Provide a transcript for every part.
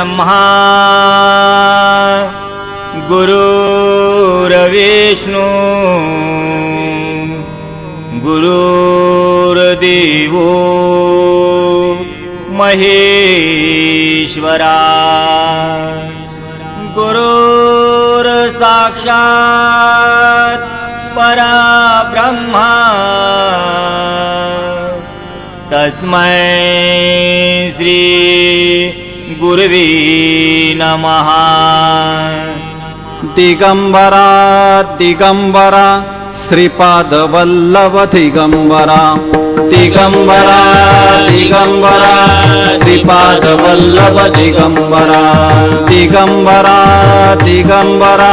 गुरुर्ब्रह्मा गुरुर्विष्णू। गुरुर्देवो। महेश्वरा। गुरुर्साक्षात् परब्रह्मा। तस्मै श्री गुरवे नमः दिगम्बरा दिगम्बरा श्रीपादवल्लभ दिगम्बरा दिगम्बरा दिगम्बरा श्रीपादवल्लभ दिगम्बरा दिगम्बरा दिगम्बरा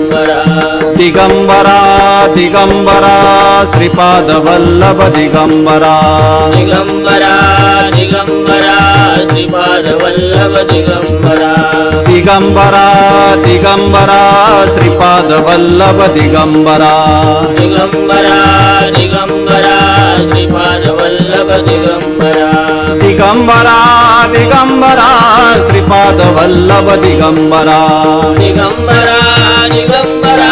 దిగంబరా దిగంబరా శ్రీపాదవల్లభ దిగంబరా దిగంబరా దిగంబరా శ్రీపాదవల్లభ దిగంబరా దిగంబరా దిగంబరా శ్రీపాదవల్లభ దిగంబరా దిగంబరా దిగంబరా శ్రీపాదవల్లభ దిగంబరా దిగంబరా దిగంబరా శ్రీపాదవల్లభ దిగంబరా దిగంబరా దిగంబరా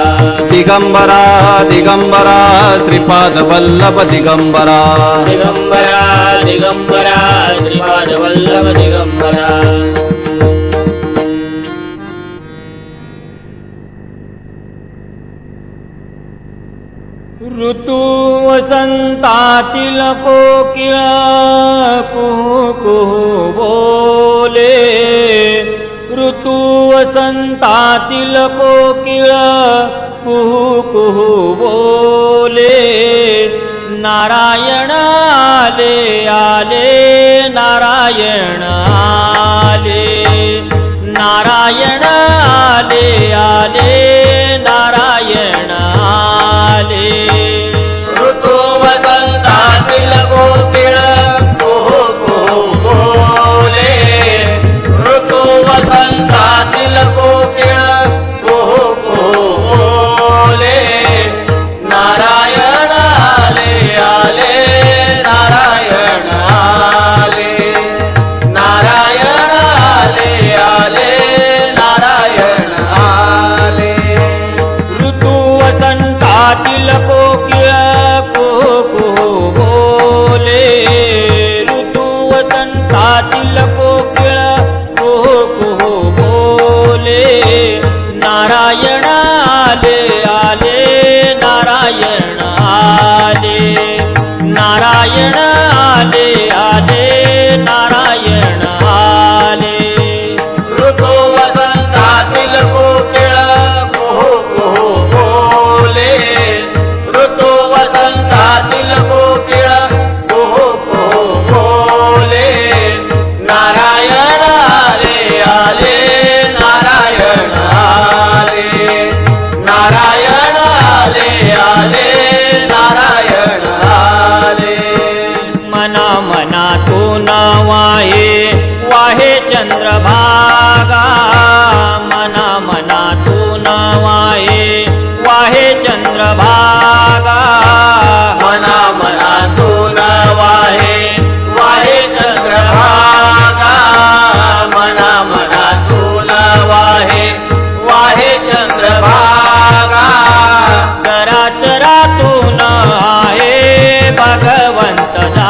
ದಿಗಂಬರ ದಿಗಂಬರ ತ್ರಿಪಾದ ವಲ್ಲಭ ದಿಗಂಬರ ದಿಗಂಬರ ದಿಗಂಬರ ತ್ರಿಪಾದ ವಲ್ಲಭ ದಿಗಂಬರ ಋತು ವಸಂತಾತಿಲ ಕೋಕಿಲ ಕುಹು ಕುಹು ಬೋಲೆ ऋतू वसंतातील कोकिळ कुहू कुहू बोले नारायण आले आले नारायण आले नारायण आले आले ನಾರಾಯಣ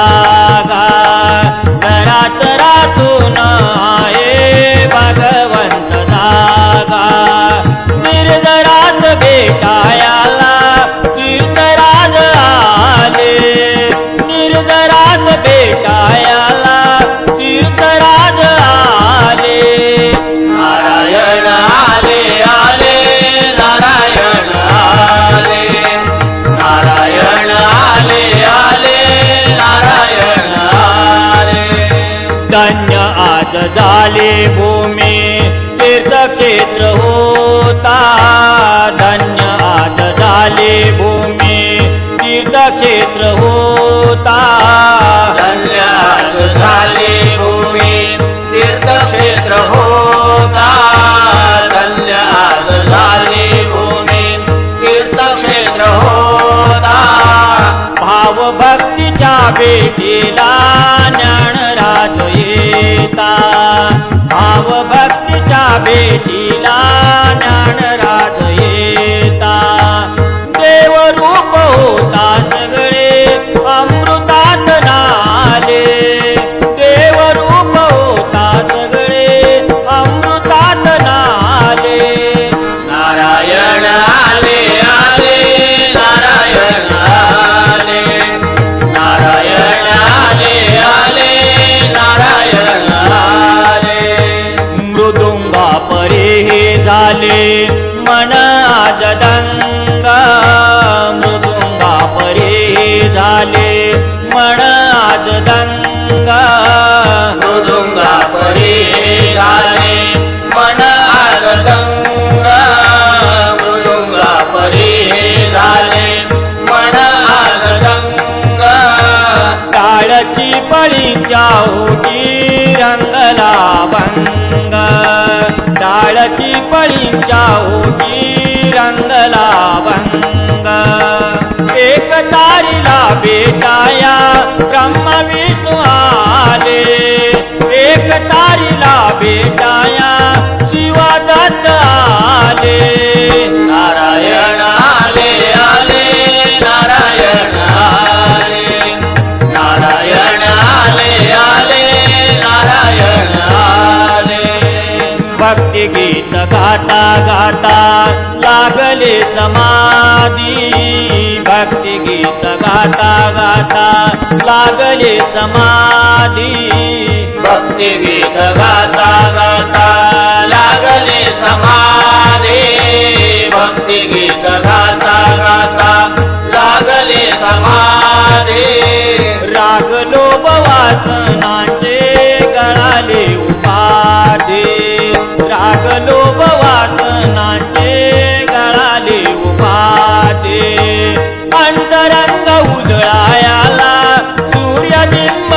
लागा जरा जरा तून भगवंत जागा. निर्जरात भेटायाला कीर्तराज आले. निर्जरात भेटायाला कीर्तराज आले. नारायण आले आले नारायण आले. नारायण आले धन्य आज झाले भूमी तीर्थक्षेत्र होता. धन्य आज झाले भूमी तीर्थक्षेत्र होता. धन्य आज झाले भूमी तीर्थक्षेत्र होता. धन्य आज झाले भूमी तीर्थक्षेत्र होता. भावभक्तीच्या भेटीला ज्ञानराज भावभक्ति चा वेटीना राजये। झाले मन आज मृदुंगा परे झाले. मन आज दंगा मृदुंगा परे झाले. मन आरदंग मृदुंगा परे झाले. मन आरदंग काळची पळी जाऊ जंगला भंग डाळची पळींच्या ओटी रंगला भंग एक तारीला बेटाया ब्रह्म विष्णू आले एक तारीला बेटाया शिवदत्त आले. नारायण भक्ती गीत गाता गाता लागले समाधी। भक्ती गीत गाता गाता लागले समाधी। भक्ती गीत गाता गाता लागले समाधे। भक्ती गीत गाता गाता लागले समाधे। रागलो वासनाचे गळाले उपाधे। रागलो वासनाचे गळाले उपाधे अंतरंग उजळायाला सूर्यबिंब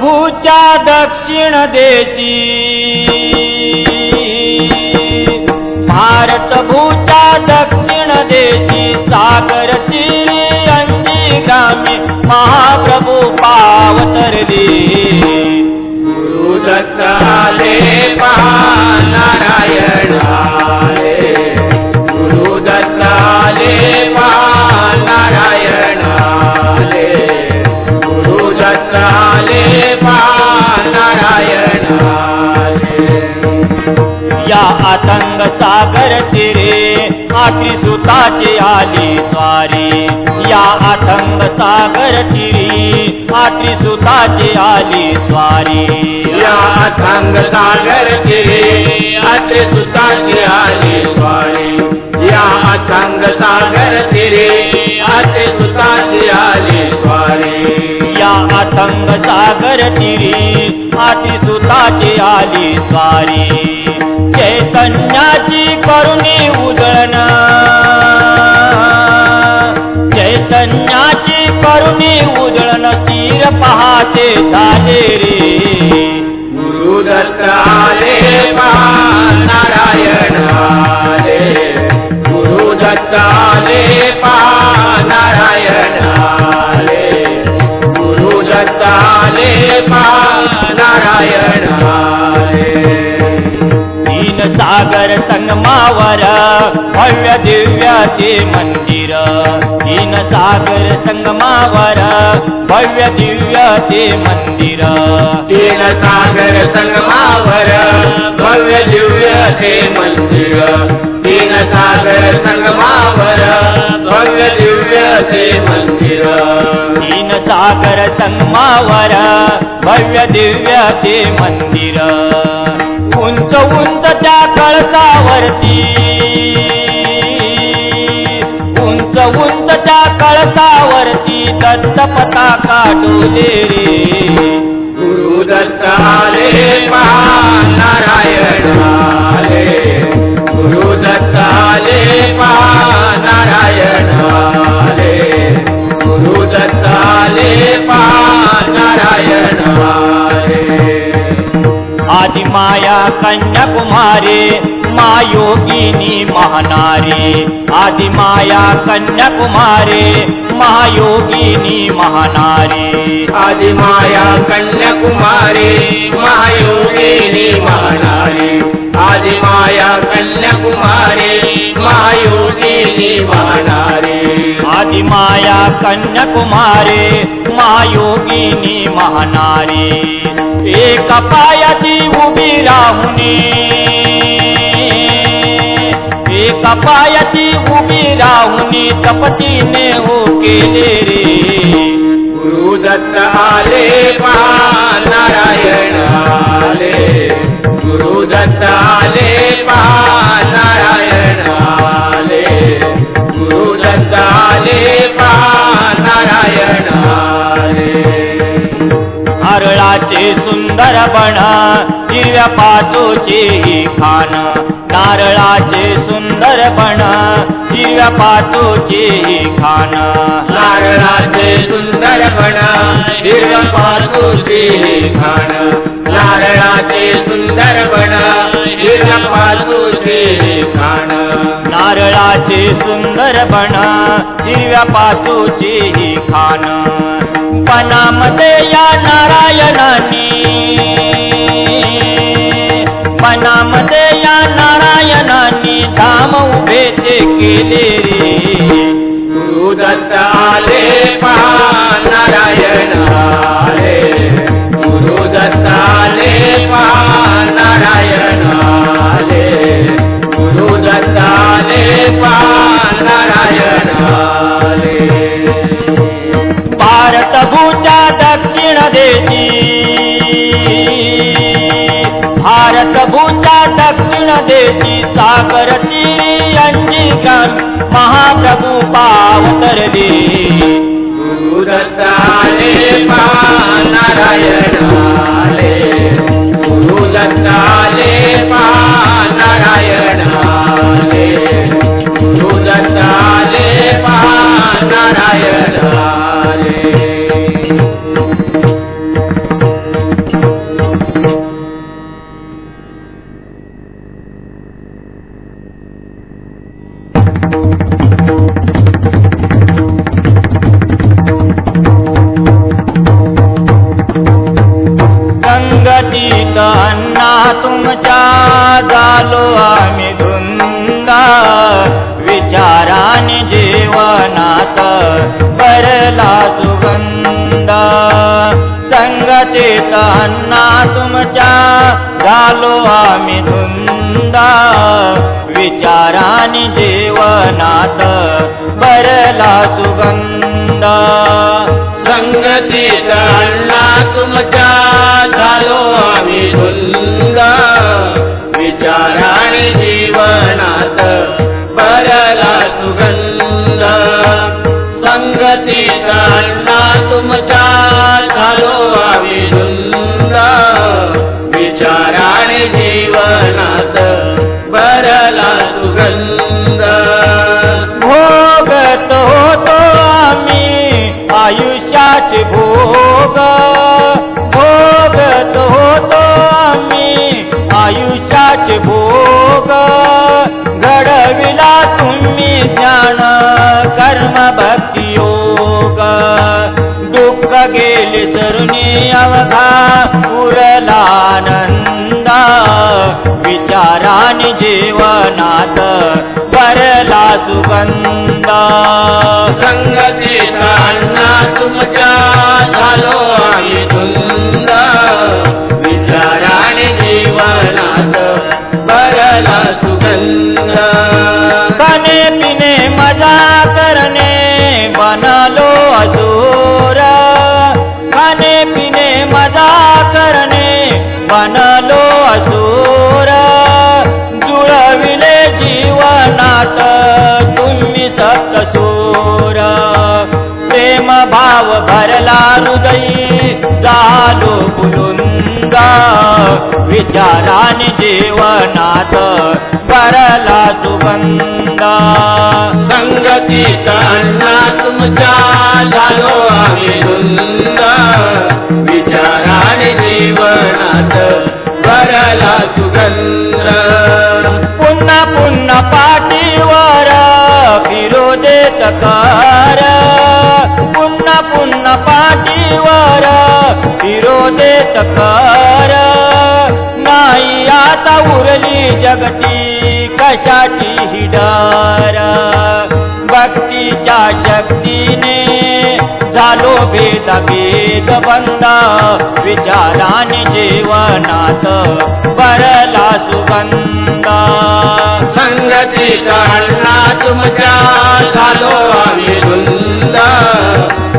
भूजा दक्षिणदेशी देची दक्षिणदेशी भूजा दक्षिण महाप्रभु सागर गुरुदत्ताले गामि महाप्रभु पावतरी उदताले महाारायणकाले झाले नारायण या आतंग सागर तिरे आखरी सुताची आली स्वारी. या आतंग सागर तिरी आखरी सुताची आली स्वारी. या आतंग सागर तिरे आखरी सुताची आली स्वारी. या आतंग सागर तिरे आखरी सुताची या सागर तिरी आती सुताची आली स्वारी. चैतन्याची करुणी उजळण. चैतन्याची करुणी उजळण तीर पहाते झाले रे. गुरुदत्त आले पहा नारायण आले. गुरुदत्त आले नारायण आले. चाले नारायण तीन सागर संगमावर भव्य दिव्याचे मंदिर तीन सागर संगमावर भव्य दिव्याचे मंदिर तीन सागर संगमावर भव्य दिव्याचे मंदिर तीन सागर संगमावर भव्य दिव्याचे मंदिर प्राचीन सागर संगमावर भव्य दिव्य ते मंदिर. उंच उंच त्या कळसावरती. उंच उंच त्या कळसावरती दत्त पताका डोले रे. गुरु दत्त आले नारायण आले. गुरु दत्त आले पहा नारायण आले आदि माया कन्याकुमारी महायोगिनी महानारी। आदि माया कन्याकुमारी महायोगिनी महानारी। आदि माया कन्याकुमारी महायोगिनी महानारी। आदि माया कन्याकुमारी महायोगिनी महानारी आदि माया कन्याकुमारी महायोगिनी महानारी एक पायाची उभी राहुनी एक पायाची उभी राहुनी तपतीने हो केले रे गुरु दत्त आले पहा नारायण आले गुरु दत्ताले नारायण आले. गुरु दत्ताले नारायण आले. हरळाचे सुंदर बण हिरव्या पाचोचे खान नारळाचे सुंदर बण हिरव्या पाचोचे खान नारळाचे सुंदर बन हिरव पासूची खाण. नारळाचे सुंदर बन हिरव पासूची खाण. नारळाचे सुंदर बण हिरव्या पाचोचे खान पणामध्ये या नारायणानी मनामध्ये या नारायणाने धाम उभे ते केले रे. गुरु आले पहा नारायण आले. गुरु आले पहा नारायण आले. गुरु आले पहा नारायण आले. भारत दक्षिण देशी भारत भूच्या दक्षिण देशी सागर तिरी अंजिकन महाप्रभू पावतरले गुरु दत्त आले नारायण आले. गुरु दत्त आले. संगतीत तुमच्या झालो आम्ही धुंदा. विचाराने जेवनात बरला सुगंध. संगतीत अण्णा तुमच्या झालो आम्ही धुंदा. विचाराने जीवनात बरला सुगंध. संगतीत अण्णा तुमच्या जीवनात भरला सुगंध. भोगत होतो आम्ही आयुष्याचे भोग. भोगत होतो आम्ही आयुष्याचे भोग. घडविला तुम्ही ज्ञान कर्म भक्ती योग. दुःख गेले तरुणी अवघा उरला आनंद. विचाराने जीवनात भरला सुगंध. संगतीतांना तुमच्या झालो आम्ही धुंद विचाराने जीवनात भरला सुगंध. जीवनात तुम्ही सप्तसूर प्रेम भाव भरला हृदयी झालो बुलुंद. विचाराने जीवनात भरला सुगंध. संगतीचा अण्णा तुमच्या झालो आम्ही विचाराने जीवनात भरला सुगंध. पुन्हा पुन्हा पाठीवर फिरो तकार पुन्हा पुन्हा पाठीवर फिरो देत नाही आता उरली जगती कशाची हिडार भक्तीच्या शक्तीने झालो भेद भेद बंद. विचाराने जीवनात भरला सुगंध. संगतीचा अण्णा तुमच्या झालो आम्ही धुंद.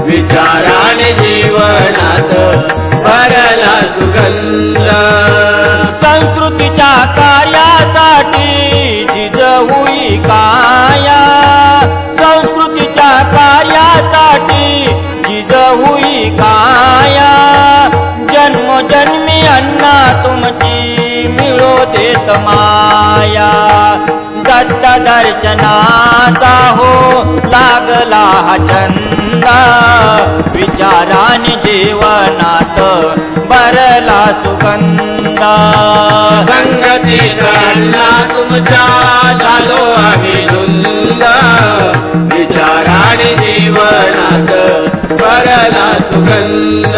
विचाराने जीवनात भरला सुगंध. संस्कृतीच्या कार्यासाठी जिजवूई काया. संस्कृतीच्या कार्यासाठी जन्मी अन्ना तुमची मिळो देत माया. दत्त दर्शनाचा हो लागला हा छंद. विचाराने जीवनात भरला सुगंध. संगती अण्णा तुमच्या झालो आम्ही धुंद. विचाराने जीवनात भरला सुगंध.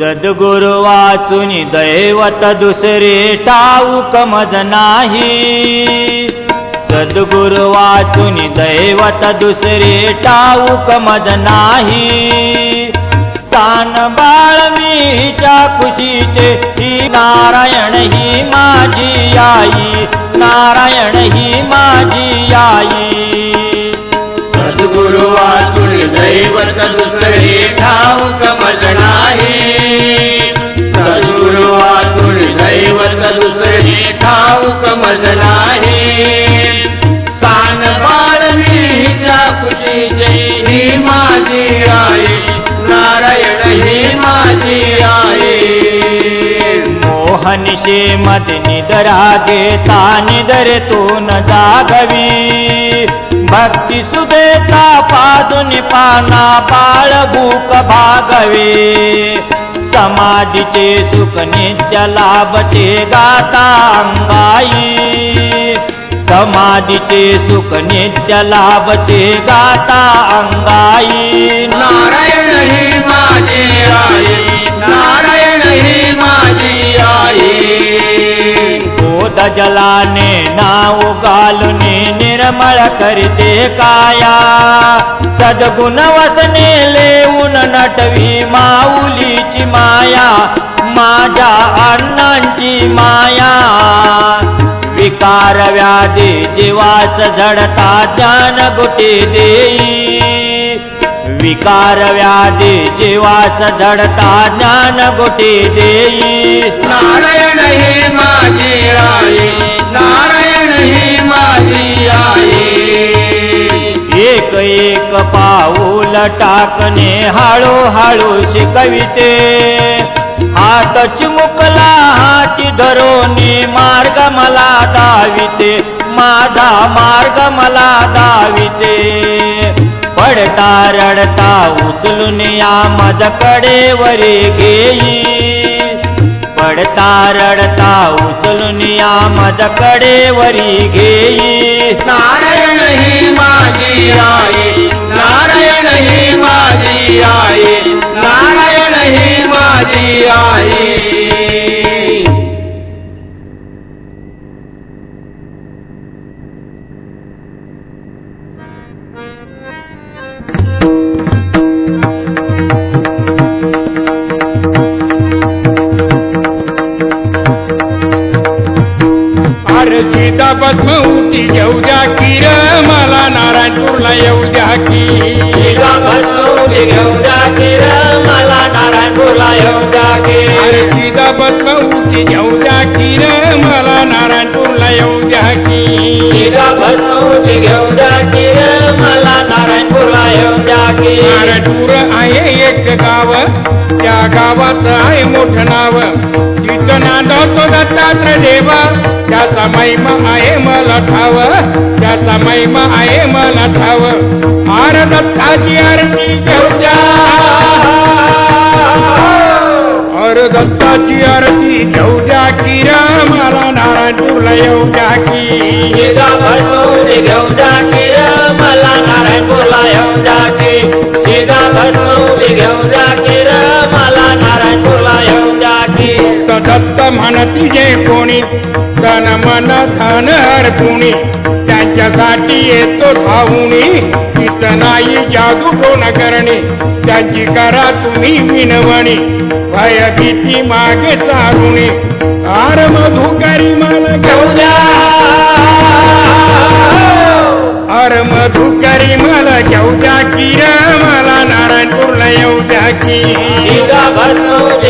सद्गुरु वाचून दैवत दुसरे ठाऊक मज नाही. सद्गुरु वाचून दैवत दुसरे ठाऊक मज नाही. तान बाळ मीच्या खुशीचे ही नारायण ही माझी आई. नारायण ही माझी आई. दैवत दुसरे ठाऊक मज नाही. सद्गुरु वाचून दैवत दुसरे ठाऊक मज नाही. सान खुशी जय ही माझी आई. नारायण ही माझी आई. मोहनशे मत निदरा देता निदरेतून जागवी. भक्ती सुदेता पादुन पाना बाळ भूक भागवे. समाधीचे सुख नित्य लाभते गाता अंगाई. समाधीचे सुख नित्य लाभते गाता अंगाई. नारायण हे माझे आई नारायण हे माझे आई. जलाने नाव गालुने निर्मळ करते काया. सद्गुण वसने लेऊन नटवी माऊलीची माया. माझ्या अण्णांची माया. विकार व्याधी जीवास झडता ज्ञान गुटी देई. विकार व्याधी जीवास झडता ज्ञान गुटे देई. नारायण ही माझी आई नारायण ही माझी आई. एक एक पाऊल टाकणे हळू हळू शिकविते. हात चिमुकला हाती धरोनी मार्ग मला दाविते. माझा मार्ग मला दाविते. रडता रडता उचलून या माझ्या कडेवरी घेई पडता रडता उचलून या माझ्या कडेवरी घेई नारायण ही माझी आई नारायण ही माझी आई नारायण ही माझी आई. सीता पद्म उठी येऊ द्या की र मला नारायणपूरला येऊ द्या की. भस्मोली घेऊन जा की र मला नारायणपूरला येऊन जा की. अरे सीता पद्म उठी येऊ द्या की र मला नारायणपूरला येऊ द्या की. र मला नारायणपूरला की. नारायणपूर आहे एक गाव त्या गावात आहे मोठं नाव. तिथं नांदवतो दत्तात्र देवा. त्याचा महिमा आहे मला ठाव. त्याचा महिमा आहे मला ठाव. आर दत्ताची आरती घेऊ द्या दत्ताची आरती घेऊ की रामाला नारायण तुला येऊ की. तिला की रामाला नारायण नारायणपूरला येऊन की. तिला भस्मोली घेऊन की रामाला नारायण नारायणपूरला येऊन की. तर म्हणती जे कोणी? तन मन धन हरपुणी त्यांच्यासाठी येतो धावुनी तिथं नाही जादू कोण करणे? त्यांची करा तुम्ही विनवणी. भय भीती मागे चारुणी आर मधुकरी मला घेऊ द्या अर मधुकरी मला घेऊ द्या की र मला नारायणपूरला येऊ द्या की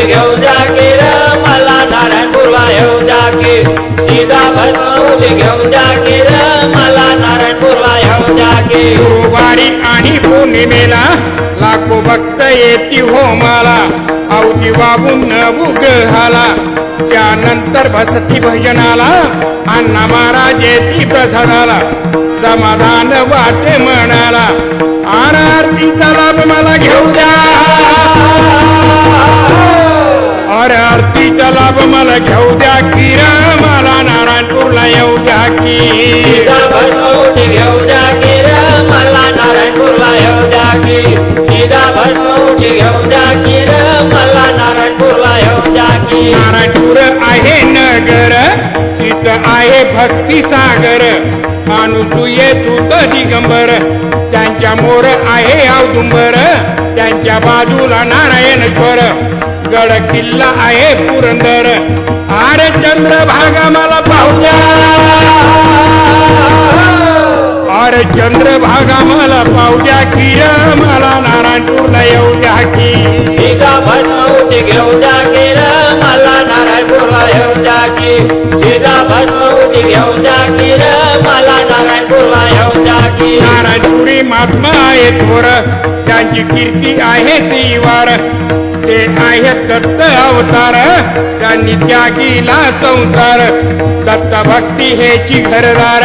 घेऊन जा की र मला नारायणपूरला येऊन जा की घेऊन जा की र मला नारायणपूरला येऊन जा की गुरुवारी आणि पौर्णिमेला लाखो भक्त येती हो मला अवधी वाहून उग्रहाला त्यानंतर भसती भजनाला अण्णा महाराज येती प्रसादाला. समाधान वाटे म्हणाला आरतीचा लाभ मला घेऊ द्या. अरे आरतीचा लाभ मला घेऊ द्या मला नारायणपूरला येऊ द्या की. तिला भस्मोली घेऊन जा की र मला नारायणपूरला येऊन जा की. तिला भस्मोली घेऊन जा की र मला नारायणपूरला येऊन जा की. नारायणपूर आहे नगर तिथं आहे भक्ती सागर. ये तुत दिगंबर. त्यांच्या मोर आहे औदुंबर. त्यांच्या बाजूला नारायणेश्वर गड किल्ला आहे पुरंदर. आरे चंद्र भागा मला पाहू अरे चंद्र भागा मला द्या की मला येऊ द्या की. मला की. तिला घेऊन जा की जा की. नारायणपुरी महात्मा आहे थोर त्यांची कीर्ती आहे तीवार ते आहेत दत्त अवतार त्यांनी त्यागीला संसार. दत्त भक्ती हेची घरदार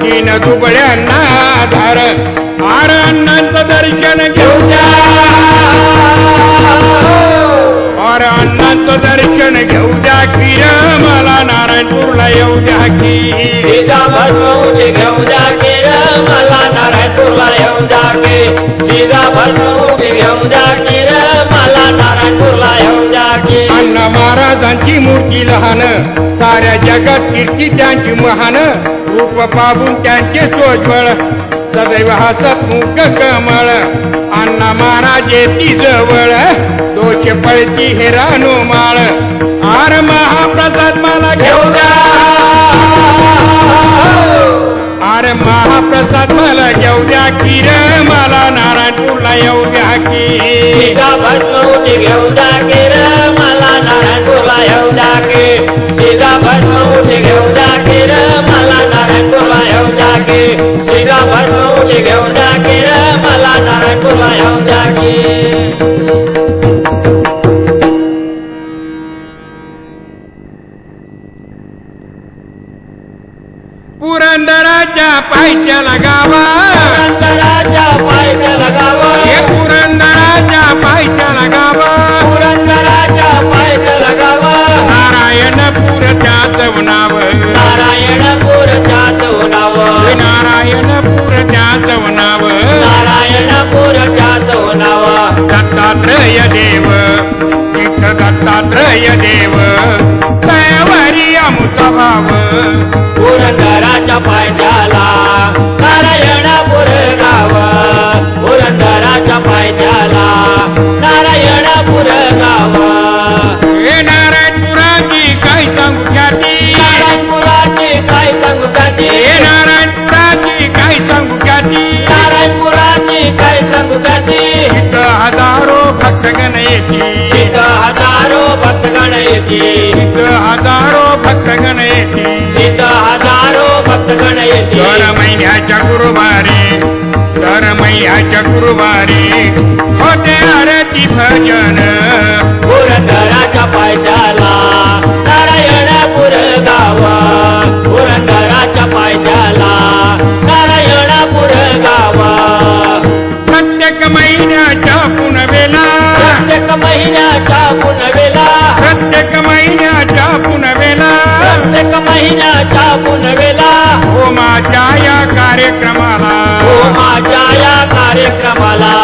तीन दुबळ्यांना आधार. आर अण्णांचं दर्शन घेऊ द्या आर अण्णांचं दर्शन घेऊ द्या की मला नारायणपूरला येऊ द्या की. मला नारायणपूरला येऊन जा की. तिला भस्मोली घेऊन जा की मला नारायणपूरला येऊन जा की. अण्णा महाराजांची मूर्ती लहान साऱ्या जगात कीर्ती त्यांची महान रूप पाहून त्यांचे सोज्वळ सदैव हसत मुख कमळ. अण्णा महाराज येती जवळ. दोष पळती हे रानो माळ. आर महाप्रसाद मला घेऊ द्या अरे महाप्रसाद मला घेऊ द्या किर मला नारायण तुला येऊ द्या की. तिला भस्मोली घेऊन जा. की र मला नारायणपूरला येऊन जा की. की नारायणपूरला येऊन जा की तिला भस्मोली घेऊन जा की र मला नारायणपूरला येऊन जा की पुरंदराच्या पायच्या लगावा पुरंदराच्या पायथ्या लगावा नारायणपूरच्या चवनाव नारायणपूरच्या चौनाव दत्तात्रय देव विठ्ठल दत्तात्रय देव. तयावरी आमचा भाव पुरंदराच्या पायथ्याला नारायणपूर गाव. पुरंदराच्या पायथ्याला नारायणपूर गाव. दर महिन्याच्या गुरुवारी दर महिन्याच्या गुरुवारी होते आरती भजन. पुरंदराच्या पायथ्याला नारायणपूर गाव पुरंदराच्या पायथ्याला नारायणपूर गाव प्रत्येक महिन्याच्या पुनवेला प्रत्येक महिन्याच्या पुनवेला. प्रत्येक महिन्याच्या पुनवेला. प्रत्येक महिन्याच्या पुनवेला. होमाच्या या कार्यक्रमाला. होमाच्या या कार्यक्रमाला.